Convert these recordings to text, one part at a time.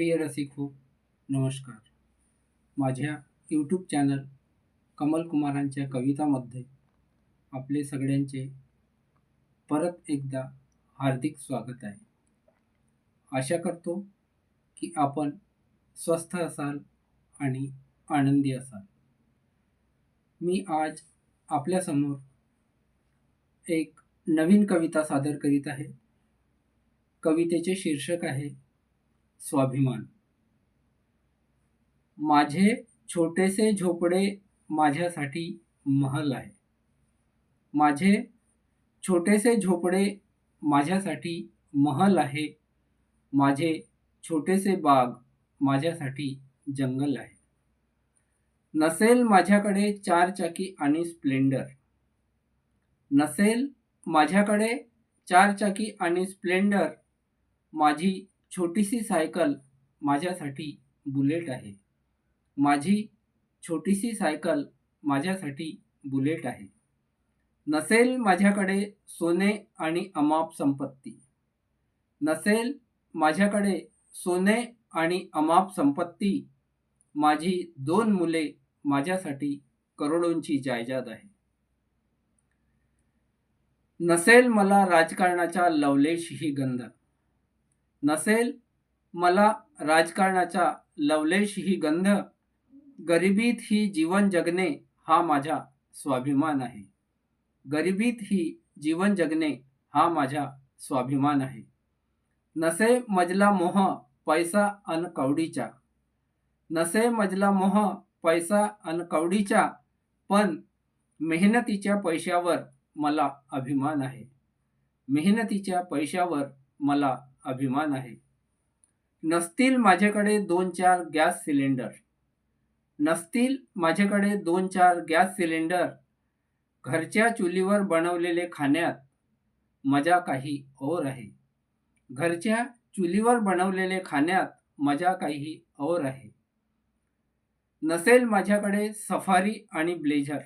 प्रिय रसिक हो नमस्कार. माझ्या यूट्यूब चॅनल कमल कुमारांच्या कवितामध्ये आपले सगळ्यांचे परत एकदा हार्दिक स्वागत आहे. आशा करतो की आपण स्वस्थ असाल आणि आनंदी असाल. मी आज आपल्यासमोर एक नवीन कविता सादर करीत आहे. कवितेचे शीर्षक आहे स्वाभिमान. माझे छोटेसे झोपडे माझ्यासाठी महल आहे. माझे छोटेसे झोपडे माझ्यासाठी महल आहे. माझे छोटेसे बाग माझ्यासाठी जंगल आहे. नसेल माझ्याकडे चारचाकी आणि स्प्लेंडर. नसेल माझ्याकडे चारचाकी आणि स्प्लेंडर माझी छोटीशी सायकल माझ्यासाठी बुलेट आहे. माझी छोटीशी सायकल माझ्यासाठी बुलेट आहे. नसेल माझ्याकडे सोने आणि अमाप संपत्ती. नसेल माझ्याकडे सोने आणि अमाप संपत्ती. माझी दोन मुले माझ्यासाठी करोडोंची जायजाद आहे. नसेल मला राजकारणाच्या लवलेश ही गंध. नसेल मला राजकारणाचा लवलेश ही गंध गरिबीत ही जीवन जगणे हा माझा स्वाभिमान आहे. गरिबीत ही जीवन जगणे हा माझा स्वाभिमान आहे. नसे मजला मोह पैसा अन कवडीचा. नसे मजला मोह पैसा अन कवडीचा पण मेहनतीच्या पैशावर मला अभिमान आहे. मेहनतीच्या पैशावर मला अभिमान आहे. नसतील माझ्याकडे दोन चार गॅस सिलेंडर. नसतील माझ्याकडे दोन चार गॅस सिलेंडर. घरच्या चुलीवर बनवलेले खाण्यात मजा काही और आहे. घरच्या चुलीवर बनवलेले खाण्यात मजा काही और आहे. नसेल माझ्याकडे सफारी आणि ब्लेझर.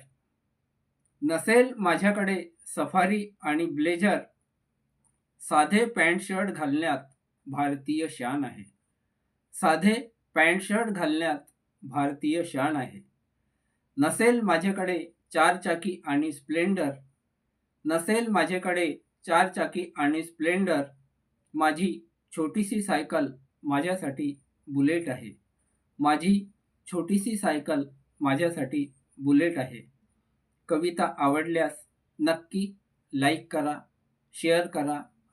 नसेल माझ्याकडे सफारी आणि ब्लेझर. साधे पॅन्ट शर्ट घालण्यात भारतीय शान आहे. साधे पॅन्ट शर्ट घालण्यात भारतीय शान आहे. नसेल माझ्याकडे चार चाकी आणि स्प्लेंडर नसेल माझ्याकडे चार चाकी आणि स्प्लेंडर माझी छोटीशी सायकल माझ्यासाठी बुलेट आहे. माझी छोटीशी सायकल माझ्यासाठी बुलेट आहे. कविता आवडल्यास नक्की लाईक करा शेअर करा